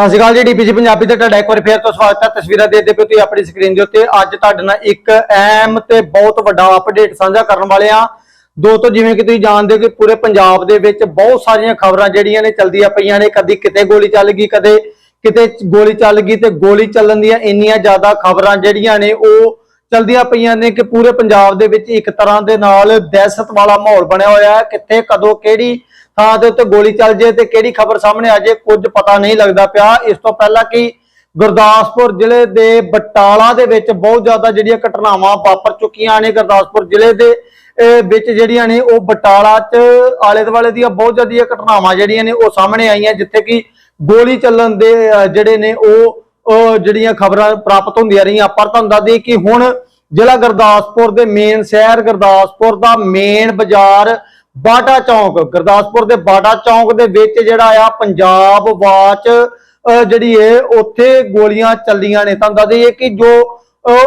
ਸਤਿ ਸ਼੍ਰੀ ਅਕਾਲ ਜੀ ਡੀਪੀਸੀ ਪੰਜਾਬੀ ਤੇ ਤੁਹਾਡਾ ਇੱਕ ਵਾਰ ਫੇਰ ਤੋਂ ਸਵਾਗਤ ਹੈ। ਤਸਵੀਰਾਂ ਦੇਖਦੇ ਪਏ ਤੁਸੀਂ ਆਪਣੀ ਸਕਰੀਨ ਦੇ ਉੱਤੇ। ਅੱਜ ਤੁਹਾਡੇ ਨਾਲ ਇੱਕ ਅਹਿਮ ਤੇ ਬਹੁਤ ਵੱਡਾ ਅਪਡੇਟ ਸਾਂਝਾ ਕਰਨ ਵਾਲੇ ਆ ਦੋਸਤੋ, ਜਿਵੇਂ ਕਿ ਤੁਸੀਂ ਜਾਣਦੇ ਹੋ ਕਿ ਪੂਰੇ ਪੰਜਾਬ ਦੇ ਵਿੱਚ ਬਹੁਤ ਸਾਰੀਆਂ ਖਬਰਾਂ ਜਿਹੜੀਆਂ ਨੇ ਚਲਦੀਆਂ ਪਈਆਂ ਨੇ। ਕਦੀ ਕਿਤੇ ਗੋਲੀ ਚੱਲ ਗਈ, ਕਦੇ ਕਿਤੇ ਗੋਲੀ ਚੱਲ ਗਈ ਤੇ ਗੋਲੀ ਚੱਲਣ ਦੀਆਂ ਇੰਨੀਆਂ ਜ਼ਿਆਦਾ ਖਬਰਾਂ ਜਿਹੜੀਆਂ ਨੇ, ਉਹ ਚਲਦੀਆਂ ਪਈਆਂ ਨੇ ਕਿ ਪੂਰੇ ਪੰਜਾਬ ਦੇ ਵਿੱਚ ਇੱਕ ਤਰ੍ਹਾਂ ਦੇ ਨਾਲ ਦਹਿਸ਼ਤ ਵਾਲਾ ਮਾਹੌਲ ਬਣਿਆ ਹੋਇਆ ਹੈ। ਕਿੱਥੇ, ਕਦੋਂ, ਕਿਹੜੀ ਥਾਂ ਦੇ ਉੱਤੇ ਗੋਲੀ ਚੱਲ ਜੇ ਤੇ ਕਿਹੜੀ ਖਬਰ ਸਾਹਮਣੇ ਆ ਜੇ ਕੁਝ ਪਤਾ ਨਹੀਂ ਲੱਗਦਾ ਪਿਆ। ਇਸ ਤੋਂ ਪਹਿਲਾਂ ਕਿ ਗੁਰਦਾਸਪੁਰ ਜ਼ਿਲ੍ਹੇ ਦੇ ਬਟਾਲਾ ਦੇ ਵਿੱਚ ਬਹੁਤ ਜ਼ਿਆਦਾ ਜਿਹੜੀਆਂ ਘਟਨਾਵਾਂ ਵਾਪਰ ਚੁੱਕੀਆਂ ਨੇ ਗੁਰਦਾਸਪੁਰ ਜ਼ਿਲ੍ਹੇ ਦੇ ਵਿੱਚ ਜਿਹੜੀਆਂ ਨੇ ਉਹ ਬਟਾਲਾ 'ਚ ਆਲੇ ਦੁਆਲੇ ਦੀਆਂ ਬਹੁਤ ਜ਼ਿਆਦੀਆਂ ਘਟਨਾਵਾਂ ਜਿਹੜੀਆਂ ਨੇ ਉਹ ਸਾਹਮਣੇ ਆਈਆਂ, ਜਿੱਥੇ ਕਿ ਗੋਲੀ ਚੱਲਣ ਦੇ ਜਿਹੜੇ ਨੇ ਉਹ ਉਹ ਜਿਹੜੀਆਂ ਖਬਰਾਂ ਪ੍ਰਾਪਤ ਹੁੰਦੀਆਂ ਰਹੀਆਂ। ਪਰ ਤੁਹਾਨੂੰ ਦੱਸ ਦਈਏ ਕਿ ਹੁਣ ਜ਼ਿਲ੍ਹਾ ਗੁਰਦਾਸਪੁਰ ਦੇ ਮੇਨ ਸ਼ਹਿਰ ਗੁਰਦਾਸਪੁਰ ਦਾ ਮੇਨ ਬਾਜ਼ਾਰ ਬਾਟਾ ਚੌਂਕ, ਗੁਰਦਾਸਪੁਰ ਦੇ ਬਾਟਾ ਚੌਂਕ ਦੇ ਵਿੱਚ ਜਿਹੜਾ ਆ ਪੰਜਾਬ ਵਾਚ ਜਿਹੜੀ ਹੈ ਉੱਥੇ ਗੋਲੀਆਂ ਚੱਲੀਆਂ ਨੇ। ਤੁਹਾਨੂੰ ਦੱਸ ਦਈਏ ਕਿ ਜੋ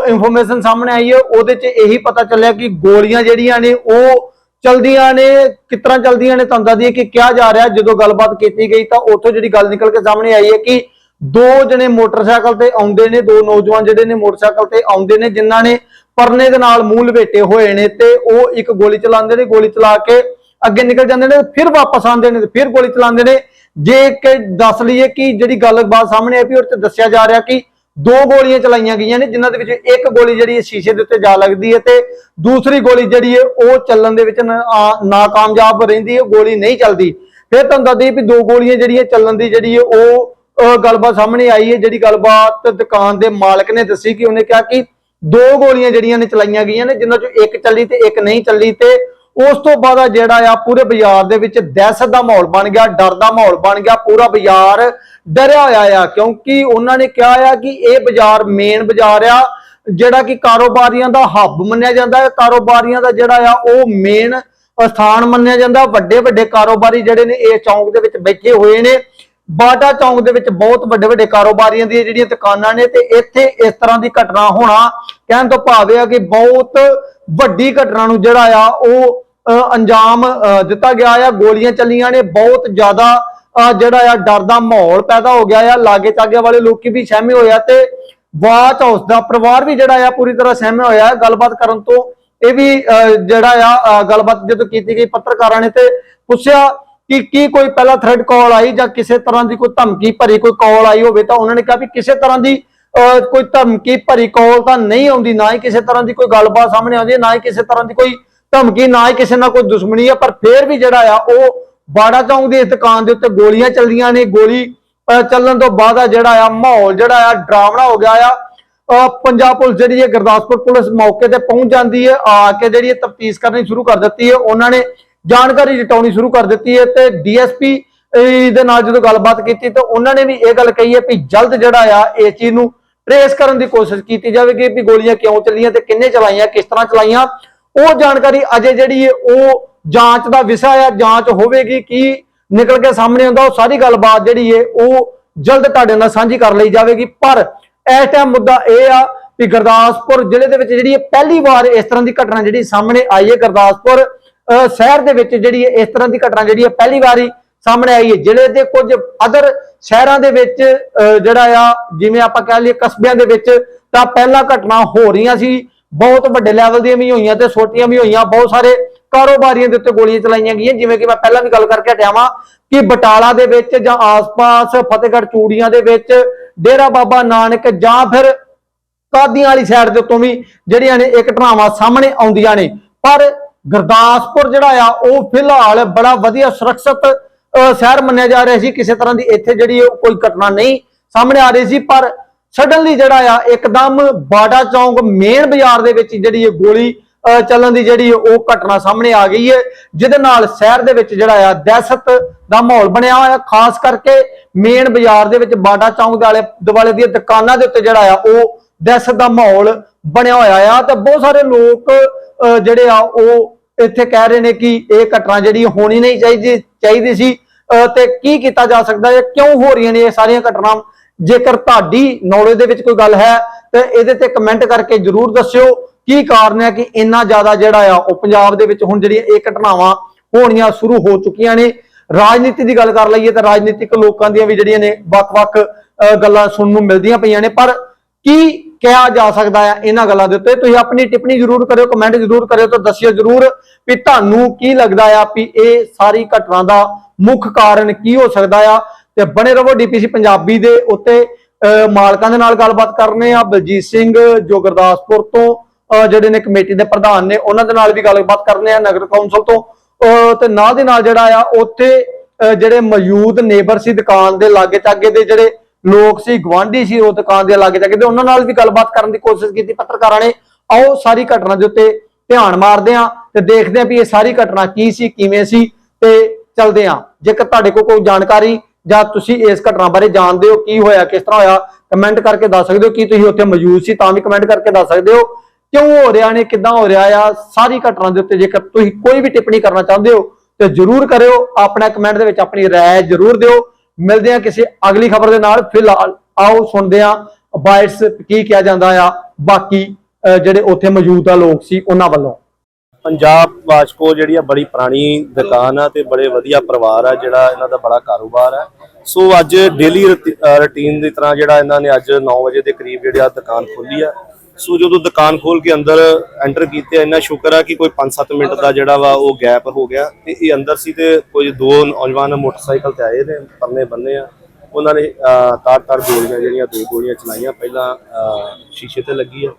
ਇਨਫੋਰਮੇਸ਼ਨ ਸਾਹਮਣੇ ਆਈ ਹੈ, ਉਹਦੇ 'ਚ ਇਹੀ ਪਤਾ ਚੱਲਿਆ ਕਿ ਗੋਲੀਆਂ ਜਿਹੜੀਆਂ ਨੇ, ਉਹ ਚਲਦੀਆਂ ਨੇ, ਕਿਸ ਤਰ੍ਹਾਂ ਚਲਦੀਆਂ ਨੇ, ਤੁਹਾਨੂੰ ਦੱਸ ਦਈਏ ਕਿ ਕਿਹਾ ਜਾ ਰਿਹਾ, ਜਦੋਂ ਗੱਲਬਾਤ ਕੀਤੀ ਗਈ ਤਾਂ ਉੱਥੋਂ ਜਿਹੜੀ ਗੱਲ ਨਿਕਲ ਕੇ ਸਾਹਮਣੇ ਆਈ ਹੈ ਕਿ ਦੋ ਜਣੇ ਮੋਟਰਸਾਈਕਲ ਤੇ ਆਉਂਦੇ ਨੇ, ਦੋ ਨੌਜਵਾਨ ਜਿਹੜੇ ਨੇ ਮੋਟਰਸਾਈਕਲ ਤੇ ਆਉਂਦੇ ਨੇ, ਜਿਨ੍ਹਾਂ ਨੇ ਪਰਨੇ ਦੇ ਨਾਲ ਮੂੰਹ ਲਪੇਟੇ ਹੋਏ ਨੇ ਤੇ ਉਹ ਇੱਕ ਗੋਲੀ ਚਲਾਉਂਦੇ ਨੇ, ਗੋਲੀ ਚਲਾ ਕੇ ਅੱਗੇ ਨਿਕਲ ਜਾਂਦੇ ਨੇ, ਫਿਰ ਵਾਪਸ ਆਉਂਦੇ ਨੇ ਤੇ ਫਿਰ ਗੋਲੀ ਚਲਾਉਂਦੇ ਨੇ। ਜੇ ਕਿ ਦੱਸ ਲਈਏ ਕਿ ਜਿਹੜੀ ਗੱਲਬਾਤ ਸਾਹਮਣੇ ਆਈ ਵੀ ਉਹ ਤੇ ਦੱਸਿਆ ਜਾ ਰਿਹਾ ਕਿ ਦੋ ਗੋਲੀਆਂ ਚਲਾਈਆਂ ਗਈਆਂ ਨੇ, ਜਿਨ੍ਹਾਂ ਦੇ ਵਿੱਚ ਇੱਕ ਗੋਲੀ ਜਿਹੜੀ ਹੈ ਸ਼ੀਸ਼ੇ ਦੇ ਉੱਤੇ ਜਾ ਲੱਗਦੀ ਹੈ ਤੇ ਦੂਸਰੀ ਗੋਲੀ ਜਿਹੜੀ ਹੈ ਉਹ ਚੱਲਣ ਦੇ ਵਿੱਚ ਨਾ- ਆ- ਨਾਕਾਮਯਾਬ ਰਹਿੰਦੀ ਹੈ ਗੋਲੀ ਨਹੀਂ ਚੱਲਦੀ। ਫਿਰ ਤੁਹਾਨੂੰ ਦੱਸਦੀ ਵੀ ਦੋ ਗੋਲੀਆਂ ਜਿਹੜੀਆਂ ਚੱਲਣ ਦੀ ਜਿਹੜੀ ਹੈ ਉਹ ਗੱਲਬਾਤ ਸਾਹਮਣੇ ਆਈ ਹੈ, ਜਿਹੜੀ ਗੱਲਬਾਤ ਦੁਕਾਨ ਦੇ ਮਾਲਕ ਨੇ ਦੱਸੀ ਕਿ ਉਹਨੇ ਕਿਹਾ ਕਿ ਦੋ ਗੋਲੀਆਂ ਜਿਹੜੀਆਂ ਨੇ ਚਲਾਈਆਂ ਗਈਆਂ ਨੇ, ਜਿਨ੍ਹਾਂ ਚੋਂ ਇੱਕ ਚੱਲੀ ਤੇ ਇੱਕ ਨਹੀਂ ਚੱਲੀ ਤੇ ਉਸ ਤੋਂ ਬਾਅਦ ਜਿਹੜਾ ਆ ਪੂਰੇ ਬਾਜ਼ਾਰ ਦੇ ਵਿੱਚ ਦਹਿਸ਼ਤ ਦਾ ਮਾਹੌਲ ਬਣ ਗਿਆ, ਡਰ ਦਾ ਮਾਹੌਲ ਬਣ ਗਿਆ, ਪੂਰਾ ਬਾਜ਼ਾਰ ਡਰਿਆ ਹੋਇਆ ਆ, ਕਿਉਂਕਿ ਉਹਨਾਂ ਨੇ ਕਿਹਾ ਆ ਕਿ ਇਹ ਬਾਜ਼ਾਰ ਮੇਨ ਬਾਜ਼ਾਰ ਆ, ਜਿਹੜਾ ਕਿ ਕਾਰੋਬਾਰੀਆਂ ਦਾ ਹੱਬ ਮੰਨਿਆ ਜਾਂਦਾ ਹੈ। ਕਾਰੋਬਾਰੀਆਂ ਦਾ ਜਿਹੜਾ ਆ ਉਹ ਮੇਨ ਸਥਾਨ ਮੰਨਿਆ ਜਾਂਦਾ। ਵੱਡੇ ਵੱਡੇ ਕਾਰੋਬਾਰੀ ਜਿਹੜੇ ਨੇ, ਇਹ ਚੌਂਕ ਦੇ ਵਿੱਚ ਬੈਠੇ ਹੋਏ ਨੇ। ਬਾਟਾ ਚੌਂਕ ਦੇ ਵਿੱਚ ਬਹੁਤ ਵੱਡੇ ਵੱਡੇ ਕਾਰੋਬਾਰੀਆਂ ਦੀਆਂ ਜਿਹੜੀਆਂ ਦੁਕਾਨਾਂ ਨੇ ਤੇ ਇੱਥੇ ਇਸ ਤਰ੍ਹਾਂ ਦੀ ਘਟਨਾ ਹੋਣਾ ਕਹਿਣ ਤੋਂ ਭਾਵ ਇਹ ਆ ਕਿ ਬਹੁਤ ਵੱਡੀ ਘਟਨਾ ਨੂੰ ਜਿਹੜਾ ਆ ਉਹ ਅੰਜਾਮ ਦਿੱਤਾ ਗਿਆ ਆ ਗੋਲੀਆਂ ਚੱਲੀਆਂ ਨੇ ਬਹੁਤ ਜ਼ਿਆਦਾ ਜਿਹੜਾ ਆ ਡਰ ਦਾ ਮਾਹੌਲ ਪੈਦਾ ਹੋ ਗਿਆ ਆ ਲਾਗੇ ਚਾਗੇ ਵਾਲੇ ਲੋਕੀ ਵੀ ਸਹਿਮੇ ਹੋਇਆ ਤੇ ਵਾਚ ਹਾਊਸ ਦਾ ਪਰਿਵਾਰ ਵੀ ਜਿਹੜਾ ਆ ਪੂਰੀ ਤਰ੍ਹਾਂ ਸਹਿਮੇ ਹੋਇਆ ਹੈ ਗੱਲਬਾਤ ਕਰਨ ਤੋਂ ਇਹ ਵੀ ਜਿਹੜਾ ਆ ਗੱਲਬਾਤ ਜਦੋਂ ਕੀਤੀ ਗਈ ਪੱਤਰਕਾਰਾਂ ਨੇ ਤੇ ਪੁੱਛਿਆ ਕਿ ਕੀ ਕੋਈ ਪਹਿਲਾਂ ਥ੍ਰੈਡ ਕਾਲ ਆਈ ਜਾਂ ਕਿਸੇ ਤਰ੍ਹਾਂ ਦੀ ਕੋਈ ਧਮਕੀ ਭਰੀ ਕੋਈ ਕਾਲ ਆਈ ਹੋਵੇ ਤਾਂ ਉਹਨਾਂ ਨੇ ਕਿਹਾ ਵੀ ਕਿਸੇ ਤਰ੍ਹਾਂ ਦੀ ਅਹ, ਕੋਈ ਧਮਕੀ ਭਰੀ ਕਾਲ ਤਾਂ ਨਹੀਂ ਆਉਂਦੀ ਨਾ ਹੀ ਕਿਸੇ ਤਰ੍ਹਾਂ ਦੀ ਕੋਈ ਗੱਲਬਾਤ ਸਾਹਮਣੇ ਆਉਂਦੀ ਹੈ ਨਾ ਹੀ ਕਿਸੇ ਤਰ੍ਹਾਂ ਦੀ ਕੋਈ ਧਮਕੀ ਨਾ ਹੀ ਕਿਸੇ ਨਾਲ ਕੋਈ ਦੁਸ਼ਮਣੀ ਹੈ ਪਰ ਫੇਰ ਵੀ ਜਿਹੜਾ ਆ, ਉਹ ਬਾੜਾ ਚੌਂਕ ਦੀ ਇਸ ਦੁਕਾਨ ਦੇ ਉੱਤੇ ਗੋਲੀਆਂ ਚੱਲਦੀਆਂ ਨੇ। ਗੋਲੀ ਚੱਲਣ ਤੋਂ ਬਾਅਦ ਆ ਜਿਹੜਾ ਆ, ਮਾਹੌਲ ਜਿਹੜਾ ਆ, ਡਰਾਵਣਾ ਹੋ ਗਿਆ ਆ। ਪੰਜਾਬ ਪੁਲਿਸ ਜਿਹੜੀ ਹੈ, ਗੁਰਦਾਸਪੁਰ ਪੁਲਿਸ ਮੌਕੇ ਤੇ ਪਹੁੰਚ ਜਾਂਦੀ ਹੈ। ਆ ਕੇ ਜਿਹੜੀ ਹੈ ਤਫਤੀਸ਼ ਕਰਨੀ ਸ਼ੁਰੂ ਕਰ ਦਿੱਤੀ ਹੈ। ਉਹਨਾਂ ਨੇ ਜਾਣਕਾਰੀ ਜਟਾਉਣੀ ਸ਼ੁਰੂ ਕਰ ਦਿੱਤੀ ਹੈ ਤੇ ਡੀਐਸਪੀ ਦੇ ਨਾਲ ਜਦੋਂ ਗੱਲਬਾਤ ਕੀਤੀ ਤਾਂ ਉਹਨਾਂ ਨੇ ਵੀ ਇਹ ਗੱਲ ਕਹੀ ਹੈ ਵੀ ਜਲਦ ਜਿਹੜਾ ਆ, ਇਸ ਚੀਜ਼ ਨੂੰ ਟਰੇਸ ਕਰਨ ਦੀ ਕੋਸ਼ਿਸ਼ ਕੀਤੀ ਜਾਵੇਗੀ ਵੀ ਗੋਲੀਆਂ ਕਿਉਂ ਚੱਲੀਆਂ ਤੇ ਕਿੰਨੇ ਚਲਾਈਆਂ, ਕਿਸ ਤਰ੍ਹਾਂ ਚਲਾਈਆਂ। ਉਹ ਜਾਣਕਾਰੀ ਅਜੇ ਜਿਹੜੀ ਹੈ ਉਹ ਜਾਂਚ ਦਾ ਵਿਸ਼ਾ ਆ ਜਾਂਚ ਹੋਵੇਗੀ ਕੀ ਨਿਕਲ ਕੇ ਸਾਹਮਣੇ ਆਉਂਦਾ ਉਹ ਸਾਰੀ ਗੱਲਬਾਤ ਜਿਹੜੀ ਹੈ ਉਹ ਜਲਦ ਤੁਹਾਡੇ ਨਾਲ ਸਾਂਝੀ ਕਰ ਲਈ ਜਾਵੇਗੀ। ਪਰ ਇਸ ਟਾਈਮ ਮੁੱਦਾ ਇਹ ਆ ਵੀ ਗੁਰਦਾਸਪੁਰ ਜ਼ਿਲ੍ਹੇ ਦੇ ਵਿੱਚ ਜਿਹੜੀ ਇਹ ਪਹਿਲੀ ਵਾਰ ਇਸ ਤਰ੍ਹਾਂ ਦੀ ਘਟਨਾ ਜਿਹੜੀ ਸਾਹਮਣੇ ਆਈ ਹੈ ਗੁਰਦਾਸਪੁਰ ਅਹ, ਸ਼ਹਿਰ ਦੇ ਵਿੱਚ ਜਿਹੜੀ ਹੈ ਇਸ ਤਰ੍ਹਾਂ ਦੀ ਘਟਨਾ ਜਿਹੜੀ ਹੈ ਪਹਿਲੀ ਵਾਰੀ ਸਾਹਮਣੇ ਆਈ ਹੈ। ਜ਼ਿਲ੍ਹੇ ਦੇ ਕੁਝ ਅਦਰ ਸ਼ਹਿਰਾਂ ਦੇ ਵਿੱਚ ਜਿਹੜਾ ਆ ਜਿਵੇਂ ਆਪਾਂ ਕਹਿ ਲਈਏ ਕਸਬਿਆਂ ਦੇ ਵਿੱਚ ਤਾਂ ਪਹਿਲਾਂ ਘਟਨਾ ਹੋ ਰਹੀਆਂ ਸੀ। ਬਹੁਤ ਵੱਡੇ ਲੈਵਲ ਦੀਆਂ ਵੀ ਹੋਈਆਂ ਤੇ ਛੋਟੀਆਂ ਵੀ ਹੋਈਆਂ ਬਹੁਤ ਸਾਰੇ ਕਾਰੋਬਾਰੀਆਂ ਦੇ ਉੱਤੇ ਗੋਲੀਆਂ ਚਲਾਈਆਂ ਗਈਆਂ ਜਿਵੇਂ ਕਿ ਮੈਂ ਪਹਿਲਾਂ ਵੀ ਗੱਲ ਕਰਕੇ ਹਟਿਆ ਵਾਂ ਕਿ ਬਟਾਲਾ ਦੇ ਵਿੱਚ ਜਾਂ ਆਸ-ਪਾਸ ਫਤਿਹਗੜ੍ਹ ਚੂੜੀਆਂ ਦੇ ਵਿੱਚ ਡੇਰਾ ਬਾਬਾ ਨਾਨਕ ਜਾਂ ਫਿਰ ਕਾਦੀਆਂ ਵਾਲੀ ਸਾਈਡ ਦੇ ਉੱਤੋਂ ਵੀ ਜਿਹੜੀਆਂ ਨੇ ਇਹ ਘਟਨਾਵਾਂ ਸਾਹਮਣੇ ਆਉਂਦੀਆਂ ਨੇ। ਪਰ ਗੁਰਦਾਸਪੁਰ ਜਿਹੜਾ ਆ ਉਹ ਫਿਲਹਾਲ ਬੜਾ ਵਧੀਆ ਸੁਰੱਖਿਅਤ ਅਹ, ਸ਼ਹਿਰ ਮੰਨਿਆ ਜਾ ਰਿਹਾ ਸੀ। ਕਿਸੇ ਤਰ੍ਹਾਂ ਦੀ ਇੱਥੇ ਜਿਹੜੀ ਕੋਈ ਘਟਨਾ ਨਹੀਂ ਸਾਹਮਣੇ ਆ ਰਹੀ ਸੀ ਪਰ ਸਡਨਲੀ ਜਿਹੜਾ ਆ ਇੱਕਦਮ ਬਾਡਾ ਚੌਂਕ ਮੇਨ ਬਾਜ਼ਾਰ ਦੇ ਵਿੱਚ ਜਿਹੜੀ ਇਹ ਗੋਲੀ ਚੱਲਣ ਦੀ ਜਿਹੜੀ ਉਹ ਘਟਨਾ ਸਾਹਮਣੇ ਆ ਗਈ ਹੈ ਜਿਹਦੇ ਨਾਲ ਸ਼ਹਿਰ ਦੇ ਵਿੱਚ ਜਿਹੜਾ ਆ ਦਹਿਸ਼ਤ ਦਾ ਮਾਹੌਲ ਬਣਿਆ ਹੋਇਆ ਖਾਸ ਕਰਕੇ ਮੇਨ ਬਾਜ਼ਾਰ ਦੇ ਵਿੱਚ ਬਾਡਾ ਚੌਂਕ ਦੇ ਆਲੇ ਦੁਆਲੇ ਦੀਆਂ ਦੁਕਾਨਾਂ ਦੇ ਉੱਤੇ ਜਿਹੜਾ ਆ ਉਹ ਦਹਿਸ਼ਤ ਦਾ ਮਾਹੌਲ ਬਣਿਆ ਹੋਇਆ ਆ। ਤੇ ਬਹੁਤ ਸਾਰੇ ਲੋਕ ਅਹ, ਜਿਹੜੇ ਆ ਉਹ ਇੱਥੇ ਕਹਿ ਰਹੇ ਨੇ ਕਿ ਇਹ ਘਟਨਾ ਜਿਹੜੀ ਹੋਣੀ ਨਹੀਂ ਚਾਹੀਦੀ ਚਾਹੀਦੀ ਸੀ। ਅਹ, ਤੇ ਕੀ ਕੀਤਾ ਜਾ ਸਕਦਾ ਹੈ ਕਿਉਂ ਹੋ ਰਹੀਆਂ ਨੇ ਇਹ ਸਾਰੀਆਂ ਘਟਨਾਵਾਂ ਜੇਕਰ ਤੁਹਾਡੀ ਨੌਲੇਜ ਦੇ ਵਿੱਚ ਕੋਈ ਗੱਲ ਹੈ, ਤਾਂ ਇਹਦੇ ਤੇ ਕਮੈਂਟ ਕਰਕੇ ਜਰੂਰ ਦੱਸਿਓ ਕੀ ਕਾਰਨ ਹੈ ਕਿ ਇੰਨਾ ਜ਼ਿਆਦਾ ਜਿਹੜਾ ਆ ਉਹ ਪੰਜਾਬ ਦੇ ਵਿੱਚ ਹੁਣ ਜਿਹੜੀਆਂ ਇਹ ਘਟਨਾਵਾਂ ਹੋਣੀਆਂ ਸ਼ੁਰੂ ਹੋ ਚੁੱਕੀਆਂ ਨੇ। ਰਾਜਨੀਤੀ ਦੀ ਗੱਲ ਕਰ ਲਈਏ ਤਾਂ ਰਾਜਨੀਤਿਕ ਲੋਕਾਂ ਦੀਆਂ ਵੀ ਜਿਹੜੀਆਂ ਨੇ ਵੱਖ-ਵੱਖ ਗੱਲਾਂ ਸੁਣਨ ਨੂੰ ਮਿਲਦੀਆਂ ਪਈਆਂ ਨੇ। ਪਰ ਕੀ ਕਿਹਾ ਜਾ ਸਕਦਾ ਹੈ ਇਹਨਾਂ ਗੱਲਾਂ ਦੇ ਉੱਤੇ? ਤੁਸੀਂ ਆਪਣੀ ਟਿੱਪਣੀ ਜ਼ਰੂਰ ਕਰਿਓ ਕਮੈਂਟ ਜ਼ਰੂਰ ਕਰਿਓ ਤਾਂ ਦੱਸਿਓ ਜ਼ਰੂਰ ਵੀ ਤੁਹਾਨੂੰ ਕੀ ਲੱਗਦਾ ਆ ਵੀ ਇਹ ਸਾਰੀ ਘਟਨਾ ਦਾ ਮੁੱਖ ਕਾਰਨ ਕੀ ਹੋ ਸਕਦਾ ਆ ਤੇ ਬਣੇ ਰਹੋ ਡੀਪੀਸੀ ਪੰਜਾਬੀ ਦੇ ਉੱਤੇ। ਅਹ, ਮਾਲਕਾਂ ਦੇ ਨਾਲ ਗੱਲਬਾਤ ਕਰਨੇ ਆ ਬਲਜੀਤ ਸਿੰਘ ਜੋ ਗੁਰਦਾਸਪੁਰ ਤੋਂ ਜਿਹੜੇ ਨੇ ਕਮੇਟੀ ਦੇ ਪ੍ਰਧਾਨ ਨੇ ਉਹਨਾਂ ਦੇ ਨਾਲ ਵੀ ਗੱਲਬਾਤ ਕਰਨੇ ਆ ਨਗਰ ਕੌਂਸਲ ਤੋਂ। ਤੇ ਨਾਲ ਦੇ ਨਾਲ ਜਿਹੜਾ ਆ ਉੱਥੇ ਜਿਹੜੇ ਮੌਜੂਦ ਨੇਬਰ ਸੀ ਦੁਕਾਨ ਦੇ ਲਾਗੇ ਤਾਗੇ ਦੇ ਜਿਹੜੇ ਲੋਕ ਸੀ ਗਵਾਂਢੀ ਸੀ ਉਹ ਦੁਕਾਨ ਦੇ ਲਾਗੇ ਤਾਗੇ ਦੇ ਉਹਨਾਂ ਨਾਲ ਵੀ ਗੱਲਬਾਤ ਕਰਨ ਦੀ ਕੋਸ਼ਿਸ਼ ਕੀਤੀ ਪੱਤਰਕਾਰਾਂ ਨੇ। ਆਓ ਸਾਰੀ ਘਟਨਾ ਦੇ ਉੱਤੇ ਧਿਆਨ ਮਾਰਦੇ ਆ ਤੇ ਦੇਖਦੇ ਆ ਵੀ ਇਹ ਸਾਰੀ ਘਟਨਾ ਕੀ ਸੀ ਕਿਵੇਂ ਸੀ ਤੇ ਚਲਦੇ ਆ ਜੇਕਰ ਤੁਹਾਡੇ ਕੋਲ ਕੋਈ ਜਾਣਕਾਰੀ ਜਾਂ ਤੁਸੀਂ ਇਸ ਘਟਨਾ ਬਾਰੇ ਜਾਣਦੇ ਹੋ, ਕੀ ਹੋਇਆ, ਕਿਸ ਤਰ੍ਹਾਂ ਹੋਇਆ ਕਮੈਂਟ ਕਰਕੇ ਦੱਸ ਸਕਦੇ ਹੋ, ਕੀ ਤੁਸੀਂ ਉੱਥੇ ਮੌਜੂਦ ਸੀ ਤਾਂ ਵੀ ਕਮੈਂਟ ਕਰਕੇ ਦੱਸ ਸਕਦੇ ਹੋ। ਕਿਉਂ ਹੋ ਰਿਹਾ ਨੇ, ਕਿੱਦਾਂ ਹੋ ਰਿਹਾ ਆ, ਸਾਰੀ ਘਟਨਾ ਦੇ ਉੱਤੇ ਜੇਕਰ ਤੁਸੀਂ ਕੋਈ ਵੀ ਟਿੱਪਣੀ ਕਰਨਾ ਚਾਹੁੰਦੇ ਹੋ, ਤੇ ਜਰੂਰ ਕਰਿਓ, ਆਪਣਾ ਕਮੈਂਟ ਦੇ ਵਿੱਚ ਆਪਣੀ ਰਾਏ ਜਰੂਰ ਦਿਓ। ਮਿਲਦੇ ਆ ਕਿਸੇ ਅਗਲੀ ਖਬਰ ਦੇ ਨਾਲ। ਫਿਲਹਾਲ ਆਓ, ਸੁਣਦੇ ਆ ਬਾਇਟਸ ਕੀ ਕਿਹਾ ਜਾਂਦਾ ਆ, ਬਾਕੀ ਜਿਹੜੇ ਉੱਥੇ ਮੌਜੂਦਾ ਲੋਕ ਸੀ, ਉਹਨਾਂ ਵੱਲੋਂ। ਪੰਜਾਬ ਵਾਸ਼ਕੋ ਜਿਹੜੀ ਆ ਬੜੀ ਪੁਰਾਣੀ ਦੁਕਾਨ ਆ ਤੇ ਬੜੇ ਵਧੀਆ ਪਰਿਵਾਰ ਆ ਜਿਹੜਾ ਇਹਨਾਂ ਦਾ ਬੜਾ ਕਾਰੋਬਾਰ ਆ। ਸੋ ਅੱਜ ਡੇਲੀ ਰੁਟੀਨ ਦੀ ਤਰ੍ਹਾਂ ਜਿਹੜਾ ਇਹਨਾਂ ਨੇ ਅੱਜ 9 ਵਜੇ ਦੇ ਕਰੀਬ ਜਿਹੜੀ ਆ ਦੁਕਾਨ ਖੋਲੀ ਆ। ਸੋ ਜਦੋਂ ਦੁਕਾਨ ਖੋਲ ਕੇ ਅੰਦਰ ਐਂਟਰ ਕੀਤੇ, ਇੰਨਾ ਸ਼ੁਕਰ ਆ ਕਿ ਕੋਈ 5-7 ਮਿੰਟ ਦਾ ਜਿਹੜਾ ਵਾ ਉਹ ਗੈਪ ਹੋ ਗਿਆ ਤੇ ਇਹ ਅੰਦਰ ਸੀ ਤੇ ਕੋਈ ਦੋ ਨੌਜਵਾਨ ਮੋਟਰਸਾਈਕਲ ਤੇ ਆਏ ਨੇ ਪਰਨੇ ਬੰਨੇ ਆ। ਉਹਨਾਂ ਨੇ ਤਾਰ ਤਾਰ ਗੋਲੀਆਂ ਜਿਹੜੀਆਂ ਦੋ ਗੋਲੀਆਂ ਚਲਾਈਆਂ, ਪਹਿਲਾਂ ਸ਼ੀਸ਼ੇ ਤੇ ਲੱਗੀ ਆ।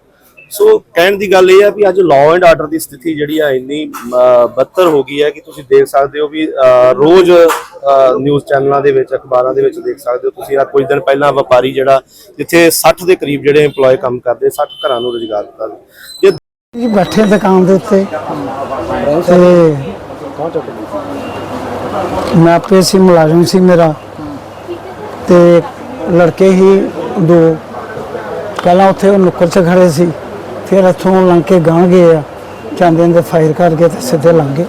ਸੋ ਕਹਿਣ ਦੀ ਗੱਲ ਇਹ ਆ ਵੀ ਅੱਜ ਲਾਅ ਐਂਡ ਆਰਡਰ ਦੀ ਸਥਿਤੀ ਜਿਹੜੀ ਆ ਇੰਨੀ ਬੱਤਰ ਹੋ ਗਈ ਹੈ ਕਿ ਤੁਸੀਂ ਦੇਖ ਸਕਦੇ ਹੋ ਵੀ ਰੋਜ਼ ਨਿਊਜ਼ ਚੈਨਲਾਂ ਦੇ ਵਿੱਚ, ਅਖਬਾਰਾਂ ਦੇ ਵਿੱਚ ਦੇਖ ਸਕਦੇ ਹੋ ਤੁਸੀਂ। ਆ ਕੁਝ ਦਿਨ ਪਹਿਲਾਂ ਵਪਾਰੀ ਜਿਹੜਾ ਜਿੱਥੇ 60 ਦੇ ਕਰੀਬ ਜਿਹੜੇ EMPLOYE ਕੰਮ ਕਰਦੇ 60 ਘਰਾਂ ਨੂੰ ਰੁਜ਼ਗਾਰ ਦਿੱਤਾ। ਜੇ ਜੀ ਬੈਠੇ ਦੁਕਾਨ ਦੇ ਉੱਤੇ। ਮੈਂ ਆਪੇ ਸੀ, ਮੁਲਾਜ਼ਮ ਸੀ ਮੇਰਾ। ਤੇ ਲੜਕੇ ਹੀ ਦੋ। ਪਹਿਲਾਂ ਉੱਥੇ ਉਹ ਨੁੱਕਰ 'ਚ ਖੜੇ ਸੀ। ਫਿਰ ਇੱਥੋਂ ਲੰਘ ਕੇ ਗਾਂ ਗਏ ਆ ਜਾਂਦੇ ਨੇ ਫਾਇਰ ਕਰਕੇ ਤੇ ਸਿੱਧੇ ਲੰਘ ਗਏ।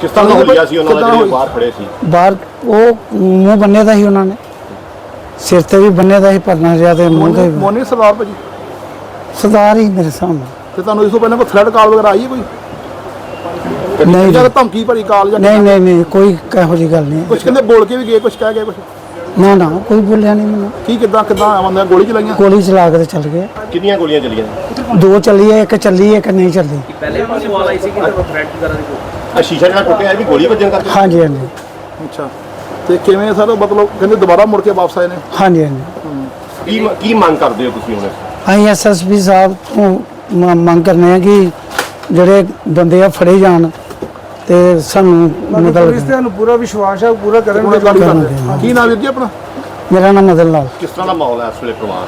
ਕਿਸ ਤਰ੍ਹਾਂ ਦਾ ਹੋਇਆ ਸੀ ਉਹਨਾਂ ਦਾ ਜਿਹੜੇ ਬਾਹਰ ਖੜੇ ਸੀ? ਬਾਹਰ ਉਹ ਮੂੰਹ ਬੰਨੇ ਦਾ ਸੀ ਉਹਨਾਂ ਨੇ। ਸਿਰ ਤੇ ਵੀ ਬੰਨੇ ਦਾ ਸੀ ਪਰਨਾ ਜਿਹਾ ਤੇ ਮੂੰਹ ਤੇ ਵੀ। ਮੋਨੀ ਸਰਦਾਰ ਭਾਜੀ। ਸਰਦਾਰ ਹੀ ਮੇਰੇ ਸਾਹਮਣੇ। ਤੇ ਤੁਹਾਨੂੰ ਇਸ ਤੋਂ ਪਹਿਲਾਂ ਕੋਈ ਥ੍ਰੈਡ ਕਾਲ ਵਗੈਰਾ ਆਈ ਹੈ ਕੋਈ? ਨਹੀਂ ਜਾਂ। ਧਮਕੀ ਭਰੀ ਕਾਲ ਜਾਂ ਨਹੀਂ ਨਹੀਂ ਨਹੀਂ ਕੋਈ ਇਹੋ ਜਿਹੀ ਗੱਲ ਨਹੀਂ ਹੈ। ਕੁਝ ਕਹਿੰਦੇ ਬੋਲ ਕੇ ਵੀ ਗਏ ਕੁਝ ਕਹਿ ਗਏ ਕੁਝ ਨਾ ਨਾ ਕੋਈ ਬੋਲਿਆ ਨਹੀਂ ਮੈਨੂੰ। ਕੀ ਕਿਦਾਂ ਕਿਦਾਂ ਆਉਂਦਾ ਗੋਲੀ ਚਲਾਈਆਂ? ਗੋਲੀ ਚਲਾ ਕੇ ਤੇ ਚੱਲ ਗਏ। ਕਿੰਨੀਆਂ ਗੋਲੀਆਂ ਚੱਲੀਆਂ? ਦੋ ਚੱਲੀ ਹੈ ਇੱਕ ਚੱਲੀ ਹੈ ਇੱਕ ਨਹੀਂ ਚੱਲੀ। ਆ ਸ਼ੀਸ਼ਾ ਜਿਹੜਾ ਟੁੱਟਿਆ ਇਹ ਵੀ ਗੋਲੀ ਵੱਜਣ ਕਰਕੇ? ਹਾਂਜੀ ਹਾਂਜੀ। ਅੱਛਾ। ਤੇ ਕਿਵੇਂ ਸਰ ਮਤਲਬ ਕਹਿੰਦੇ ਦੁਬਾਰਾ ਮੁੜ ਕੇ ਵਾਪਸ ਆਏ ਨੇ? ਹਾਂਜੀ ਹਾਂਜੀ। ਕੀ ਕੀ ਮੰਗ ਕਰਦੇ ਹੋ ਤੁਸੀਂ ਹੁਣ? ਅਸੀਂ ਐਸਐਸਪੀ ਸਾਹਿਬ ਤੋਂ ਮੰਗ ਕਰਨੇ ਆ ਕਿ ਜਿਹੜੇ ਬੰਦੇ ਆ ਫੜੇ ਜਾਣ। ਤੇ ਸਾਨੂੰ ਮਤਲਬ ਤੁਹਾਨੂੰ ਪੂਰਾ ਵਿਸ਼ਵਾਸ ਹੈ ਪੂਰਾ ਕਰਨਗੇ ਕਰਾਂਗੇ, ਕਰਦੇ ਕੀ ਨਾਮ ਵੀਰ ਜੀ ਆਪਣਾ? ਮੇਰਾ ਨਾਮ ਮਦਨ ਲਾਲ। ਕਿਸ ਤਰ੍ਹਾਂ ਦਾ ਮਾਹੌਲ ਹੈ ਇਸ ਵੇਲੇ ਪਰਿਵਾਰ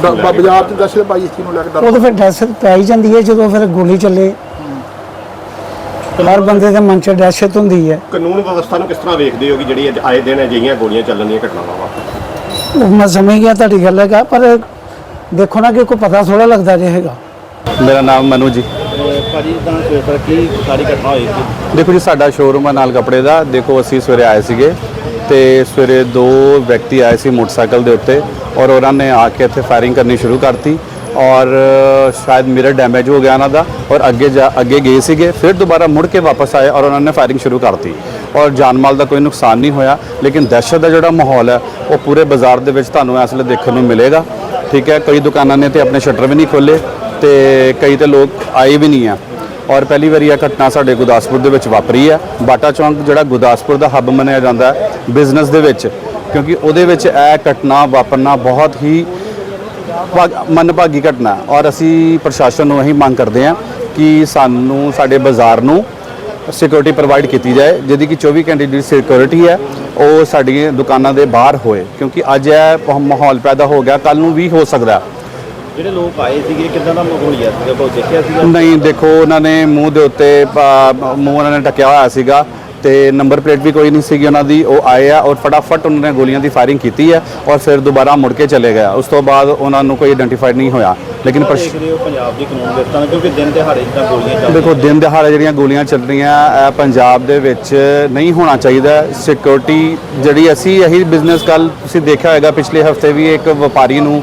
ਤੁਹਾਡਾ ਬਾਜ਼ਾਰ ਚ ਦਸ਼ਤ ਭਾਈ ਇਸ ਚੀਜ਼ ਨੂੰ ਲੈ ਕੇ ਡਰ ਉਹ ਤਾਂ ਫਿਰ ਦਹਿਸ਼ਤ ਪੈ ਹੀ ਜਾਂਦੀ ਹੈ ਜਦੋਂ ਫਿਰ ਗੋਲੀ ਚੱਲੇ। ਹਰ ਬੰਦੇ ਦੇ ਮਨ 'ਚ ਦਹਿਸ਼ਤ ਹੁੰਦੀ ਹੈ। ਕਾਨੂੰਨ ਵਿਵਸਥਾ ਨੂੰ ਕਿਸ ਤਰ੍ਹਾਂ ਵੇਖਦੇ ਹੋ ਕਿ ਜਿਹੜੀ ਅੱਜ ਆਏ ਦਿਨ ਅਜਿਹੀਆਂ ਗੋਲੀਆਂ ਚੱਲਣ ਦੀਆਂ ਘਟਨਾਵਾਂ ਉਹ ਮੈਂ ਸਮਝ ਗਿਆ ਤੁਹਾਡੀ ਗੱਲ ਹੈਗਾ ਪਰ ਦੇਖੋ ਨਾ ਕਿ ਕੋਈ ਪਤਾ ਥੋੜਾ ਲੱਗਦਾ ਜੇ ਹੈਗਾ। ਮੇਰਾ ਨਾਮ ਮਨੂ ਜੀ। ਭਾਜੀ, ਤਾਂ ਸਵੇਰ ਕੀ ਸਾਰੀ ਘਟਨਾ ਹੋਈ ਸੀ। ਦੇਖੋ ਜੀ, ਸਾਡਾ ਸ਼ੋਰੂਮ ਹੈ ਨਾਲ ਕੱਪੜੇ ਦਾ। ਦੇਖੋ, ਅਸੀਂ ਸਵੇਰੇ ਆਏ ਸੀਗੇ ਤੇ ਸਵੇਰੇ ਦੋ ਵਿਅਕਤੀ ਆਏ ਸੀ ਮੋਟਰਸਾਈਕਲ ਦੇ ਉੱਤੇ ਔਰ ਉਹਨਾਂ ਨੇ ਆ ਕੇ ਇੱਥੇ ਫਾਇਰਿੰਗ ਕਰਨੀ ਸ਼ੁਰੂ ਕਰਤੀ ਔਰ ਸ਼ਾਇਦ ਮਿਰਰ ਡੈਮੇਜ ਹੋ ਗਿਆ ਉਹਨਾਂ ਦਾ ਔਰ ਅੱਗੇ ਜਾ, ਅੱਗੇ ਗਏ ਸੀਗੇ, ਫਿਰ ਦੁਬਾਰਾ ਮੁੜ ਕੇ ਵਾਪਸ ਆਏ ਔਰ ਉਹਨਾਂ ਨੇ ਫਾਇਰਿੰਗ ਸ਼ੁਰੂ ਕਰਤੀ ਔਰ ਜਾਨ ਮਾਲ ਦਾ ਕੋਈ ਨੁਕਸਾਨ ਨਹੀਂ ਹੋਇਆ, ਲੇਕਿਨ ਦਹਿਸ਼ਤ ਦਾ ਜਿਹੜਾ ਮਾਹੌਲ ਹੈ, ਉਹ ਪੂਰੇ ਬਾਜ਼ਾਰ ਦੇ ਵਿੱਚ ਤੁਹਾਨੂੰ ਇਸ ਵੇਲੇ ਦੇਖਣ ਨੂੰ ਮਿਲੇਗਾ। ਠੀਕ ਹੈ, ਕਈ ਦੁਕਾਨਾਂ ਨੇ ਤੇ ਆਪਣੇ ਸ਼ਟਰ ਵੀ ਨਹੀਂ ਖੋਲੇ ਤੇ ਕਈ ਤੇ ਲੋਕ ਆਏ ਵੀ ਨਹੀਂ ਆ। ਔਰ ਪਹਿਲੀ ਵਾਰੀ ਇਹ ਘਟਨਾ ਸਾਡੇ ਗੁਰਦਾਸਪੁਰ ਦੇ ਵਿੱਚ ਵਾਪਰੀ ਹੈ ਬਾਟਾ ਚੌਂਕ ਜਿਹੜਾ ਗੁਰਦਾਸਪੁਰ ਦਾ ਹੱਬ ਮੰਨਿਆ ਜਾਂਦਾ ਹੈ ਬਿਜ਼ਨਸ ਦੇ ਵਿੱਚ। ਕਿਉਂਕਿ ਉਹਦੇ ਵਿੱਚ ਇਹ ਘਟਨਾ ਵਾਪਰਨਾ ਬਹੁਤ ਹੀ ਭਾਗ- ਮੰਦਭਾਗੀ ਘਟਨਾ ਔਰ ਅਸੀਂ ਪ੍ਰਸ਼ਾਸਨ ਨੂੰ ਇਹੀ ਮੰਗ ਕਰਦੇ ਹਾਂ ਕਿ ਸਾਨੂੰ ਸਾਡੇ ਬਾਜ਼ਾਰ ਨੂੰ ਸਿਕਿਉਰਿਟੀ ਪ੍ਰੋਵਾਈਡ ਕੀਤੀ ਜਾਏ, ਜਿਹਦੀ ਕਿ 24 ਘੰਟੇ ਦੀ ਸਿਕਿਉਰਿਟੀ ਹੈ, ਉਹ ਸਾਡੀਆਂ ਦੁਕਾਨਾਂ ਦੇ ਬਾਹਰ ਹੋਏ। ਕਿਉਂਕਿ ਅੱਜ ਇਹ ਮਾਹੌਲ ਪੈਦਾ ਹੋ ਗਿਆ। ਕੱਲ ਨੂੰ ਵੀ ਹੋ ਸਕਦਾ ਜਿਹੜੇ ਲੋਕ ਆਏ ਸੀਗੇ ਕਿਦਾਂ ਦਾ ਮਾਹੌਲ ਹੈ ਸੀਗਾ? ਬਹੁਤ ਦੇਖਿਆ ਸੀਗਾ? ਨਹੀਂ ਦੇਖੋ ਉਹਨਾਂ ਨੇ ਮੂੰਹ ਦੇ ਉੱਤੇ ਪਾ- ਮੂੰਹ ਉਹਨਾਂ ਨੇ ਢੱਕਿਆ ਹੋਇਆ ਸੀਗਾ ਤੇ ਨੰਬਰ ਪਲੇਟ ਵੀ ਕੋਈ ਨਹੀਂ ਸੀਗੀ ਉਹਨਾਂ ਦੀ। ਉਹ ਆਏ ਆ ਔਰ ਫਟਾਫਟ ਉਹਨਾਂ ਨੇ ਗੋਲੀਆਂ ਦੀ ਫਾਇਰਿੰਗ ਕੀਤੀ ਹੈ ਔਰ ਫਿਰ ਦੁਬਾਰਾ ਮੁੜ ਕੇ ਚਲੇ ਗਿਆ ਉਸ ਤੋਂ ਬਾਅਦ ਉਹਨਾਂ ਨੂੰ ਕੋਈ ਆਇਡੈਂਟੀਫਾਈਡ ਨਹੀਂ ਹੋਇਆ। ਲੇਕਿਨ ਪ੍ਰਸ਼- ਦੇਖਦੇ ਹੋ ਪੰਜਾਬ ਦੀ ਕਾਨੂੰਨ ਵਿਵਸਥਾ ਨੂੰ? ਕਿਉਂਕਿ ਦਿਨ ਦਿਹਾੜੇ ਜਿੱਦਾਂ ਗੋਲੀਆਂ ਚੱਲ ਦੇਖੋ ਦਿਨ ਦਿਹਾੜੇ ਜਿਹੜੀਆਂ ਗੋਲੀਆਂ ਚੱਲ ਰਹੀਆਂ ਇਹ ਪੰਜਾਬ ਦੇ ਵਿੱਚ ਨਹੀਂ ਹੋਣਾ ਚਾਹੀਦਾ। ਸਿਕਿਉਰਿਟੀ ਜਿਹੜੀ ਅਸੀਂ ਇਹੀ ਬਿਜ਼ਨਸ ਕੱਲ ਤੁਸੀਂ ਦੇਖਿਆ ਹੋਵੇਗਾ ਪਿਛਲੇ ਹਫ਼ਤੇ ਵੀ ਇੱਕ ਵਪਾਰੀ ਨੂੰ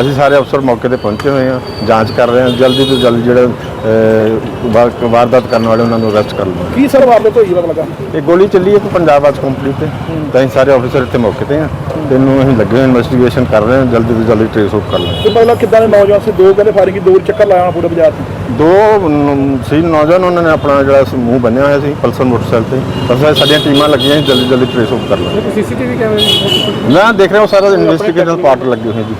ਅਸੀਂ ਸਾਰੇ ਅਫਸਰ ਮੌਕੇ ਤੇ ਪਹੁੰਚੇ ਹੋਏ ਹਾਂ ਜਾਂਚ ਕਰ ਰਹੇ ਹਾਂ ਜਲਦੀ ਤੋਂ ਜਲਦੀ ਜਿਹੜੇ ਵਾਰਦਾਤ ਕਰਨ ਵਾਲੇ ਉਹਨਾਂ ਨੂੰ ਅਰੈਸਟ ਕਰ ਲਵਾਂਗੇ। ਕੀ ਸਰ ਵਾਰਦਾਤ ਹੋਈ ਪਤਾ ਲੱਗਾ? ਇਹ ਗੋਲੀ ਚੱਲੀ ਇੱਕ ਪੰਜਾਬ ਆਜ ਕੰਪਨੀ ਤੇ। ਤਾਂ ਅਸੀਂ ਸਾਰੇ ਅਫਸਰ ਇੱਥੇ ਮੌਕੇ ਤੇ ਹਾਂ। ਤੇ ਇਹਨੂੰ ਅਸੀਂ ਲੱਗੇ ਹੋਏ ਇਨਵੈਸਟੀਗੇਸ਼ਨ ਕਰ ਰਹੇ ਹਾਂ ਜਲਦੀ ਤੋਂ ਜਲਦੀ ਟ੍ਰੇਸ ਆਊਟ ਕਰ ਲਾਂਗੇ ਤੇ ਮਤਲਬ ਕਿੱਦਾਂ ਦੇ ਨੌਜਵਾਨ ਸੀ? ਦੋ ਕਹਿੰਦੇ ਫਾਇਰਿੰਗ ਕੀ ਦੋ ਚੱਕਰ ਲਾਇਆ ਪੂਰੇ ਬਾਜ਼ਾਰ 'ਚ ਦੋ ਸੀ ਨੌਜਵਾਨ ਉਹਨਾਂ ਨੇ ਆਪਣਾ ਜਿਹੜਾ ਮੂੰਹ ਬੰਨਿਆ ਹੋਇਆ ਸੀ ਪਲਸਰ ਮੋਟਰਸਾਈਕਲ ਤੇ। ਇਹ ਸਾਡੀਆਂ ਟੀਮਾਂ ਲੱਗੀਆਂ ਜਲਦੀ ਜਲਦੀ ਟ੍ਰੇਸ ਆਊਟ ਕਰ ਲਾਂਗੇ ਸੀਸੀਟੀਵੀ ਕੈਮਰੇ ਮੈਂ ਦੇਖ ਰਿਹਾ ਹਾਂ ਸਾਰਾ ਇਨਵੈਸਟੀਗੇਸ਼ਨ ਪਾਰਟ ਲੱਗੇ ਹੋਏ ਜੀ।